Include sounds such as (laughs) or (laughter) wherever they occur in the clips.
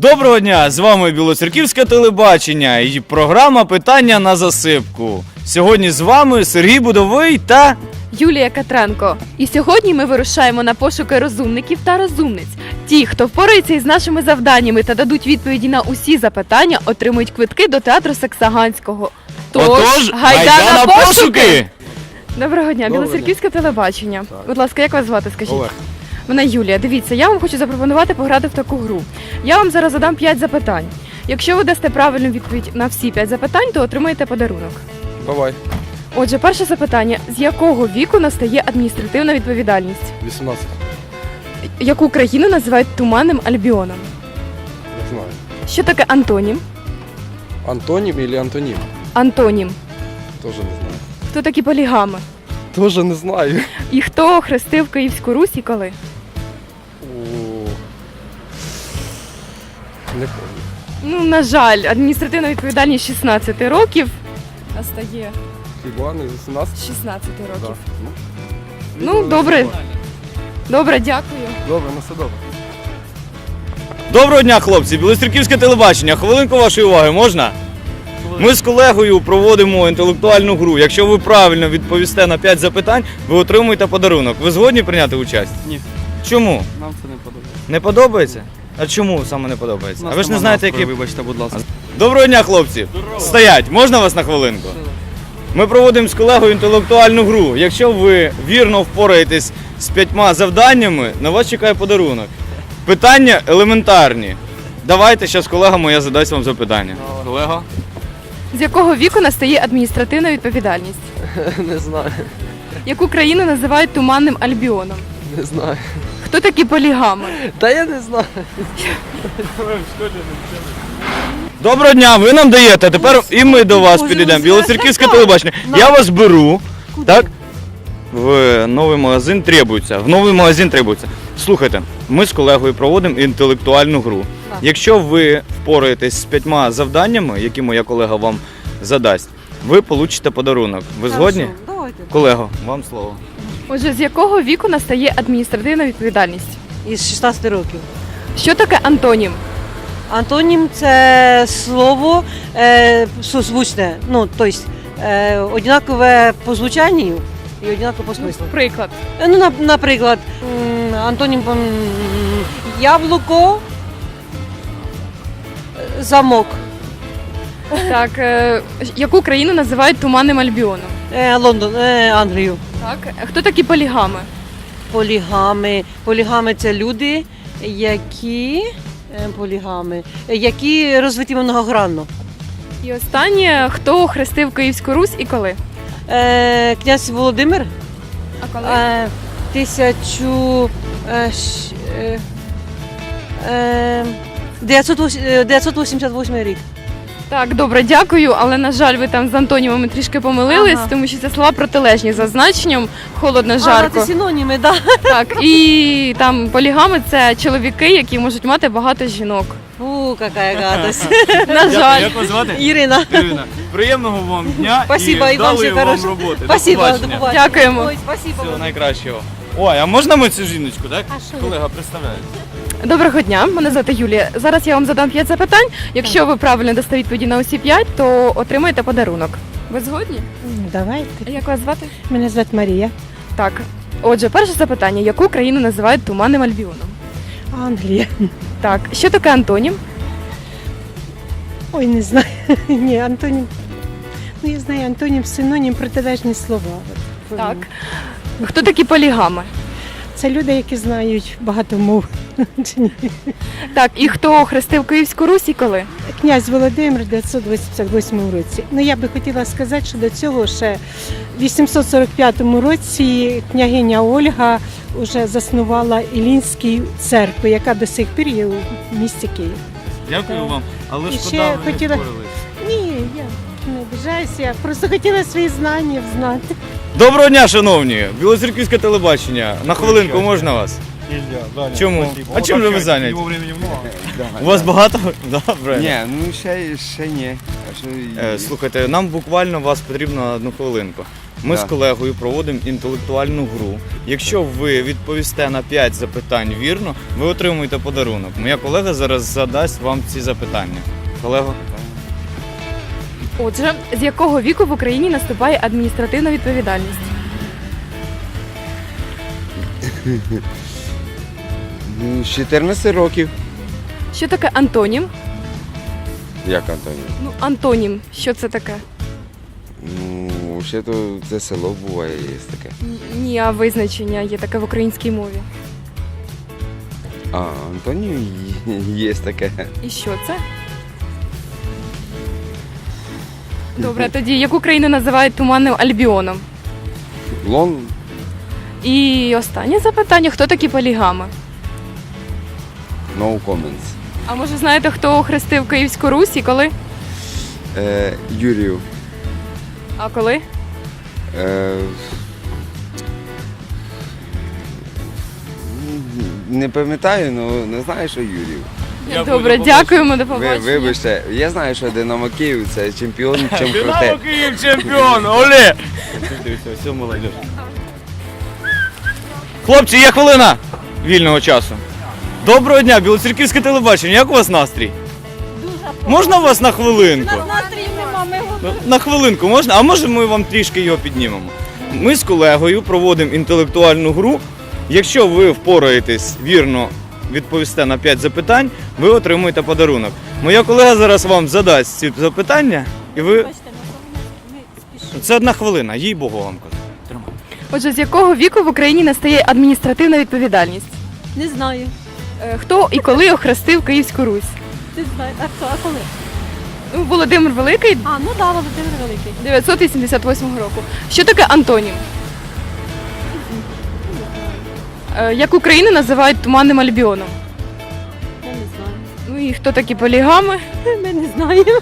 Доброго дня! З вами Білоцерківське телебачення і програма Питання на засипку. Сьогодні з вами Сергій Будовий та Юлія Катренко. І сьогодні ми вирушаємо на пошуки розумників та розумниць. Ті, хто впорається із нашими завданнями та дадуть відповіді на усі запитання, отримують квитки до театру Саксаганського. Тож, гайда, на пошуки! Доброго дня, Білоцерківське телебачення. Будь ласка, як вас звати? Скажіть? Олег. Мене Юлія. Дивіться, я вам хочу запропонувати пограти в таку гру. Я вам зараз задам 5 запитань. Якщо ви дасте правильну відповідь на всі 5 запитань, то отримаєте подарунок. Давай. Отже, перше запитання: з якого віку настає адміністративна відповідальність? 18. Яку країну називають туманним альбіоном? Не знаю. Що таке антонім? Антонім или антонім? Антонім. Тоже не знаю. Хто такі полігами? Тоже не знаю. І хто хрестив Київську Русь і коли? Не помню. Ну, на жаль, адміністративна відповідальність 16 років. Настає Хіба не 18? 16 Да. років. Ну, Ну, добре. Добре, дякую. Добре, на все добре. Доброго дня, хлопці! Білоцерківське телебачення. Хвилинку вашої уваги можна? Ми з колегою проводимо інтелектуальну гру. Якщо ви правильно відповісте на 5 запитань, ви отримуєте подарунок. Ви згодні прийняти участь? Ні. Чому? Нам це не подобається. Не подобається? А чому саме не подобається? А ви ж не знаєте, які. Вибачте, будь ласка. Доброго дня, хлопці! Стоять! Можна вас на хвилинку? Ми проводимо з колегою інтелектуальну гру. Якщо ви вірно впораєтесь з п'ятьма завданнями, на вас чекає подарунок. Питання елементарні. Давайте зараз колегами я задасть вам запитання. Колега? З якого віку настає адміністративна відповідальність? (laughs) Не знаю. Яку країну називають туманним альбіоном? Не знаю. Хто такі полігами? Та я не знаю. Доброго дня, ви нам даєте. Тепер і ми до вас підійдемо. Білоцерківське телебачення. Я вас беру. Так? В новий магазин требується. В новий магазин требується. Слухайте, ми з колегою проводимо інтелектуальну гру. Якщо ви впораєтесь з п'ятьма завданнями, які моя колега вам задасть, ви получите подарунок. Ви згодні? Давайте. Колего, вам слово. Отже, з якого віку настає адміністративна відповідальність? Із 16 років. Що таке антонім? Антонім це слово е, созвучне, ну, тобто е, однакове по звучанню і однаково по смислу. Приклад. Е, Ну, на- наприклад, м, антонім м, яблуко, е, замок, Так, е, яку країну називають туманним альбіоном? е, Лондон, е, Англію. Так, хто такі полігами? Полігами. Полігами це люди, які е, полігами, е, які розвиті многогранно. І останнє, хто хрестив Київську Русь і коли? Е, князь Володимир А коли? е, тисячу е, щ- е, е, 908 е, 988 рік. Так, добре, дякую, але на жаль, ви там з антонімами трішки помилились, Ага. тому що це слова протилежні за значенням холодно, А, це синоніми, да. Так, і там полігами це чоловіки, які можуть мати багато жінок. Фу, какая гадость. (laughs) На жаль. Як вас звати? Ірина. Ірина. Приємного вам дня Спасибо, і і вам вдалої всього вам хорошого. роботи. Спасибо, до побачення. побачення. Дякуємо. Ой, спасибо. Всього найкращого. Ой, а можна ми цю жіночку, так? Колега, представляється. Доброго дня, мене звати Юлія. Зараз я вам задам 5 запитань. Якщо ви правильно дасте відповіді на усі 5, то отримаєте подарунок. Ви згодні? Давайте. А як вас звати? Мене звати Марія. Так. Отже, перше запитання: яку країну називають туманним альбіоном? Англія. Так, що таке антонім? Ой, не знаю. (laughs) Ні, Антонім. Ну, я знаю, Антонім синонім протилежні слова. От, Так. Хто такі полігами? Це люди, які знають багато мов. Так, і хто хрестив Київську Русь і коли? Князь Володимир в 988 році. Ну, я би хотіла сказати, що до цього ще в 845 році княгиня Ольга вже заснувала Ілінську церкву, яка до сих пір є у місті Київ. Дякую Так. вам. Але І шкода, ще ви не хотіла- впорались. Ні, я не обіжаюся, я просто хотіла свої знання знати. Доброго дня, шановні! Білоцерківське телебачення. На хвилинку можна вас? Нельзя, да, нет, Чему? спасибо. А чем же вы общаюсь, заняты? Его времени много. (laughs) У вас багато? (laughs) Добре. Ні, ну ще, ще ні. А що Е, Слухайте, нам буквально вас потрібно на одну хвилинку. Ми Да. з колегою проводимо інтелектуальну гру. Якщо ви відповісте на 5 запитань вірно, ви отримуєте подарунок. Моя колега зараз задасть вам ці запитання. Колего? Отже, з якого віку в Україні наступає адміністративна відповідальність? Ну, з 14 років. Що таке антонім? Як Антонів? Ну, антонім, що це таке? Ну, ще то це село буває, є таке. Ні, а визначення є таке в українській мові. А, Антонів є таке. І що це? Добре, тоді яку країну називають туманним альбіоном? Лон І останнє запитання: хто такі полігами? no comments. А може знаєте, хто охрестив Київську Русь і коли? Е, Юрію. А коли? Е, не пам'ятаю, але не знаю, що Юрію. Добре, дякуємо, до Ви, побачення. вибачте, я знаю, що Динамо Київ це чемпіон, чим круте. Київ чемпіон! Оле! Все, молодь. Хлопці, є хвилина вільного часу. Доброго дня, Білоцерківське телебачення. Як у вас настрій? Можна вас на хвилинку? На хвилинку можна? А може ми вам трішки його піднімемо? Ми з колегою проводимо інтелектуальну гру. Якщо ви впораєтесь вірно відповісте на 5 запитань, ви отримуєте подарунок. Моя колега зараз вам задасть ці запитання, і ви. Це одна хвилина, їй Богу вам кажу. Тримай. Отже, з якого віку в Україні настає адміністративна відповідальність? Не знаю. Е, Хто і коли охрестив Київську Русь? Ти знаєш, а хто, а коли? Ну, Володимир Великий А, ну да, Володимир Великий. 988 року. Що таке антонім? Е, Як Україну називають туманним альбіоном? Я не знаю. Ну і хто такі полігами? (laughs) Ми не знаємо.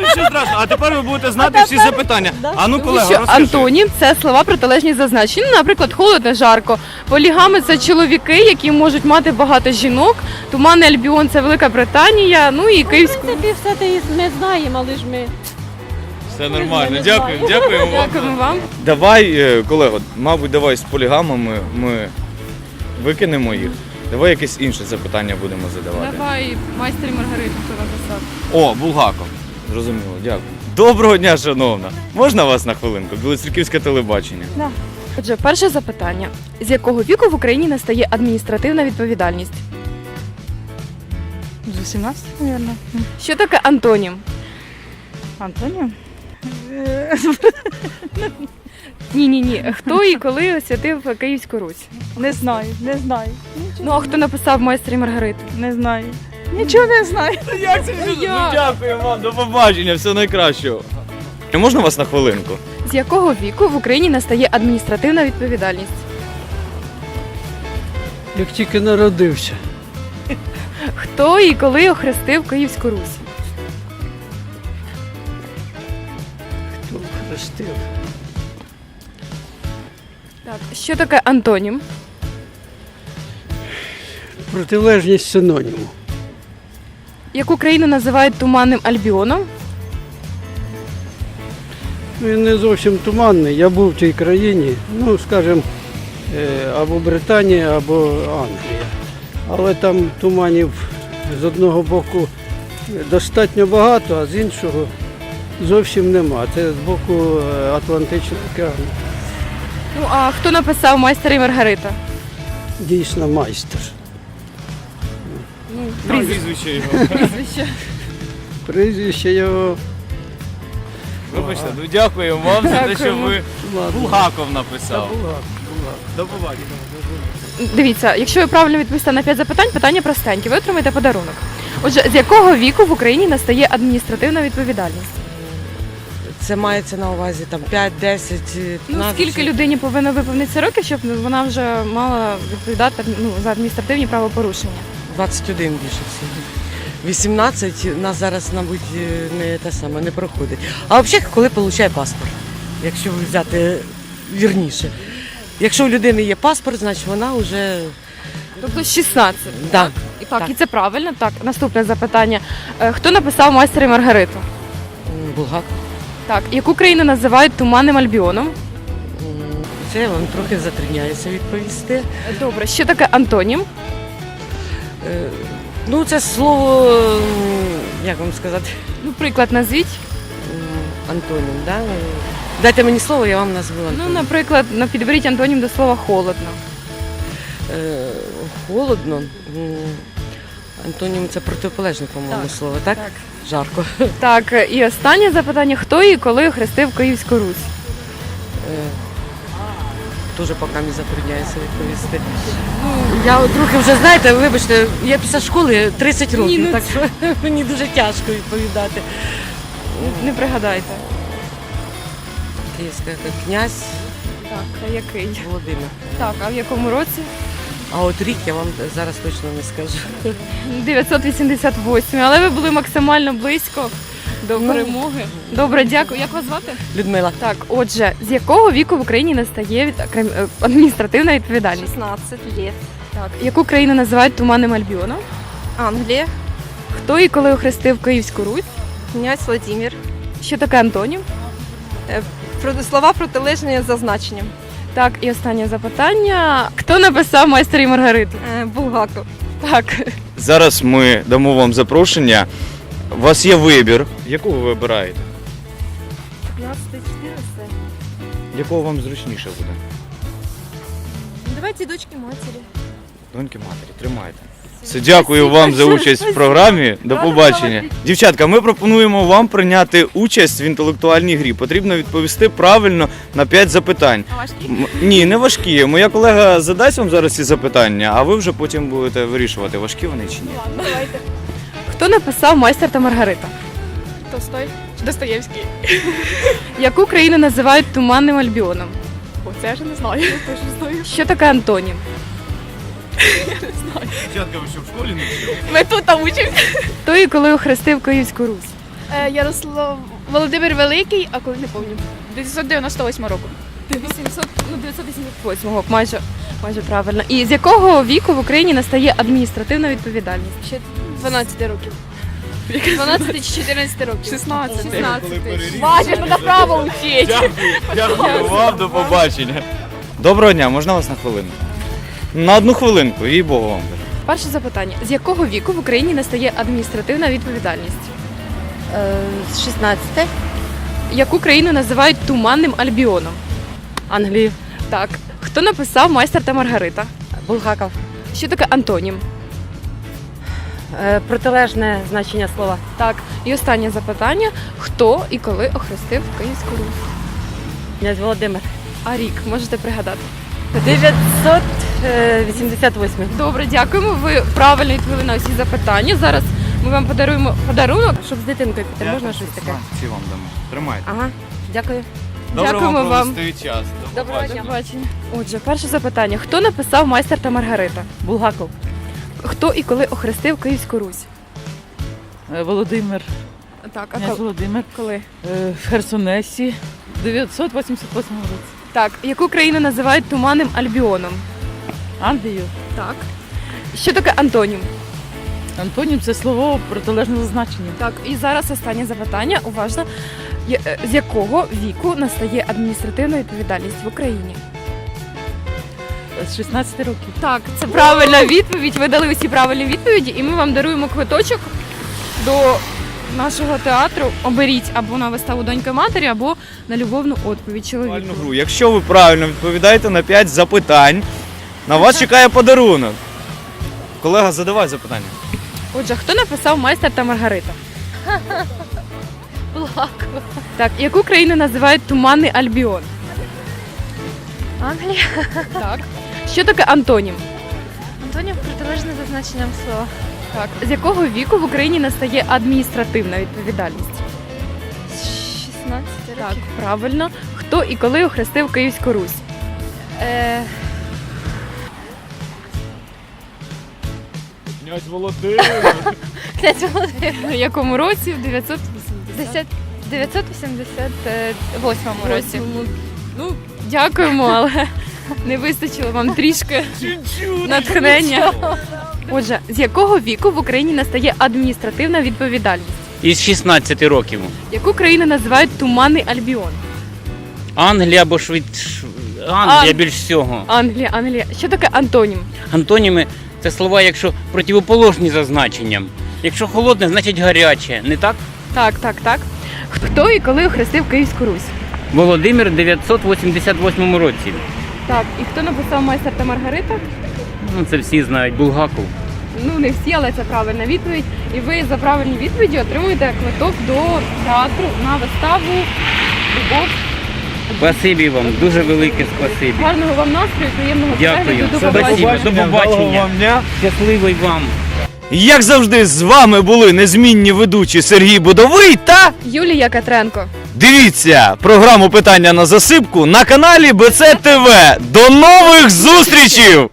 Ну, що страшно, а тепер ви будете знати всі запитання. Да. А ну, Тому колега, що розкажи. антонім це слова протилежні зазначені. Ну, наприклад, холодно, жарко. Полігами це чоловіки, які можуть мати багато жінок. Туманний альбіон це Велика Британія. Ну і В Київську. принципі, все те ми знаємо, але ж ми. Все нормально, не дякую, дякуємо вам. Дякуємо вам. Давай, е, колего, мабуть, давай з полігамами ми викинемо їх. Давай якесь інше запитання будемо задавати. Давай майстер і Маргариту, хто написав. О, Булгаков. Зрозуміло, дякую. Доброго дня, шановна. Можна вас на хвилинку? Білоцерківське телебачення. Отже, перше запитання: з якого віку в Україні настає адміністративна відповідальність? З 18, мабуть. Що таке антонім? Антонію? (laughs) Ні, ні, ні. Хто і коли освятив Київську Русь? Не знаю, не знаю. Ну а хто написав майстер і Маргариту? Не знаю. Нічого не знаю. Як це? Ну, дякую вам, до побачення, всього найкращого. Можна вас на хвилинку? З якого віку в Україні настає адміністративна відповідальність? Як тільки народився. Хто і коли охрестив Київську Русь? Хто хрестив? Так, що таке антонім? Протилежність синоніму. Яку країну називають туманним альбіоном? Він не зовсім туманний. Я був в тій країні, ну, скажімо, е, або Британія, або Англія. Але там туманів з одного боку достатньо багато, а з іншого зовсім нема. Це з боку е, Атлантичного океану. Ну а хто написав майстер і Маргарита? Дійсно майстер. Прізвище його. Прізвище. Прізвище його Вибачте, ну дякую вам за те, що ви. Булгаков написав. До побачення. Дивіться, якщо ви правильно відповісте на 5 запитань, питання простенькі, ви отримаєте подарунок. Отже, з якого віку в Україні настає адміністративна відповідальність? Це мається на увазі там 5, 10, Ну скільки людині повинно виповнитися років, щоб вона вже мала відповідати ну, за адміністративні правопорушення? 21 більше всього. 18 нас зараз, мабуть, не те саме не проходить. А взагалі, коли отримує паспорт, якщо взяти вірніше. Якщо у людини є паспорт, значить вона вже Тобто 16. да. І так, Так. і це правильно. Так, наступне запитання. Е, Хто написав майстер і Маргариту? Булгак. Так, яку країну називають туманним альбіоном? Це я вам трохи затрудняюся відповісти. Добре, що таке антонім? Е, Ну, це слово, м, як вам сказати, Ну, приклад назвіть. м, антонім, да? Дайте мені слово, я вам назву Ну, наприклад, на підберіть антонім до слова холодно. Е, Холодно. М, Антонім це протиполежне, по-моєму, Так, слово, так? так. Жарко. (laughs) Так, і останнє запитання: хто і коли охрестив Київську Русь? Е, Дуже поки мені затрудняюся відповісти. Я трохи вже знаєте, вибачте, я після школи 30 років, ну так що (laughs) мені дуже тяжко відповідати. Не пригадайте. Київський князь Так, а який? Володимир. Так, а в якому році? А от рік я вам зараз точно не скажу. 988, але ви були максимально близько до Ну. перемоги. Добре, дякую. Як вас звати? Людмила. Так, отже, з якого віку в Україні настає від- крим- е, адміністративна відповідальність? 16 лет. Так, яку країну називають туманним Альбіоном? Англия. Хто і коли охрестив Київську Русь? Князь Владимир. Що таке антонім? Проти- Слова протилежні за значенням. Так, і останнє запитання. Хто написав майстер і Маргариту? Е, Булгаков. Так, Зараз ми дамо вам запрошення. У вас є вибір. Яку ви вибираєте? 15 14 Якого вам зручніше буде? Давайте дочки матері. Доньки матері, тримайте. Все, дякую вам за участь в програмі. До побачення. Дівчатка, ми пропонуємо вам прийняти участь в інтелектуальній грі. Потрібно відповісти правильно на 5 запитань. М- Ні, не важкі. Моя колега задасть вам зараз ці запитання, а ви вже потім будете вирішувати, важкі вони чи ні. Давайте. хто написав майстер та Маргарита? Толстой. Достоєвський. (laughs) Яку країну називають туманним Альбіоном? О, це я вже не знаю. Я теж не знаю. Що таке антонім? Дівчатка, ви що в школі не вчили? Ми тут там учимося. Хто і коли охрестив Київську Русь? Е, Ярослав Володимир Великий, а коли не пам'ятаю. 998 року. 800, ну 988-го, майже, майже правильно. І з якого віку в Україні настає адміністративна відповідальність? Ще 12 років. 12 чи 14 років? 16. 16. Бачиш, треба право вчити. Дякую, дякую вам, до побачення. Доброго дня, можна вас на хвилинку? На одну хвилинку, їй Богу вам. Перше запитання: з якого віку в Україні настає адміністративна відповідальність? З 16 Яку країну називають туманним Альбіоном? Англії. Так. Хто написав майстер та Маргарита? Булгаков. Що таке антонім? Е, Протилежне значення слова. Так. І останнє запитання: хто і коли охрестив Київську Русь? Князь Володимир. А рік можете пригадати? 988. Добре, дякуємо. Ви правильно відповіли на усі запитання. Зараз ми вам подаруємо подарунок. Щоб з дитинкою піти, можна щось таке? Ці вам дамо. Тримайте. Ага, дякую. Дякуємо вам. час. До Доброго побачення. До побачення. Отже, перше запитання: хто написав майстер та Маргарита? Булгаков. Хто і коли охрестив Київську Русь? Е, Володимир, Так, а князь коли? Володимир коли? е, в Херсонесі 988 році. Так, яку країну називають туманним Альбіоном? Англію. Так. Що таке антонім? Антонім це слово протилежного значення. Так, і зараз останнє запитання. Уважно. Є- е, З якого віку настає адміністративна відповідальність в Україні? Е, З 16 років. Так, це правильна відповідь. Ви дали усі правильні відповіді, і ми вам даруємо квиточок до нашого театру. Оберіть або на виставу доньки матері, або на любовну відповідь. Правильну гру. Якщо ви правильно відповідаєте на 5 запитань, на вас чекає подарунок. Колега, задавай запитання. Отже, хто написав майстер та Маргарита? Булгаков. Так, яку країну називають туманний Альбіон? Англія. Так. Що таке антонім? Антонів протилежне за значенням слова. Так. З якого віку в Україні настає адміністративна відповідальність? 16 Так, правильно. Хто і коли охрестив Київську Русь? Е, Князь Володимир. Князь (laughs) Володимир. В якому році? В 980 10 988 році. Ну, дякуємо, але не вистачило вам трішки натхнення. Отже, з якого віку в Україні настає адміністративна відповідальність? із 16 років. Яку країну називають Туманний Альбіон? Англія або Швейц... Англія Ан- більш всього. Англія, Англія. Що таке антонім? Антоніми це слова, якщо противоположні за значенням. Якщо холодне, значить гаряче. Не так? Так, так, так. Хто і коли охрестив Київську Русь? Володимир в 988 році. Так, і хто написав майстер та Маргарита? Ну, це всі знають, Булгаков. Ну не всі, але це правильна відповідь. І ви за правильні відповіді отримуєте квиток до театру на виставу Любов. Спасибі вам, дуже велике спасибі. Гарного вам настрою, приємного Дякую. До побачення. До побачення. дня. Щасливий вам. Як завжди, з вами були незмінні ведучі Сергій Будовий та Юлія Катренко. дивіться програму Питання на засипку на каналі БЦ ТВ. До нових зустрічей!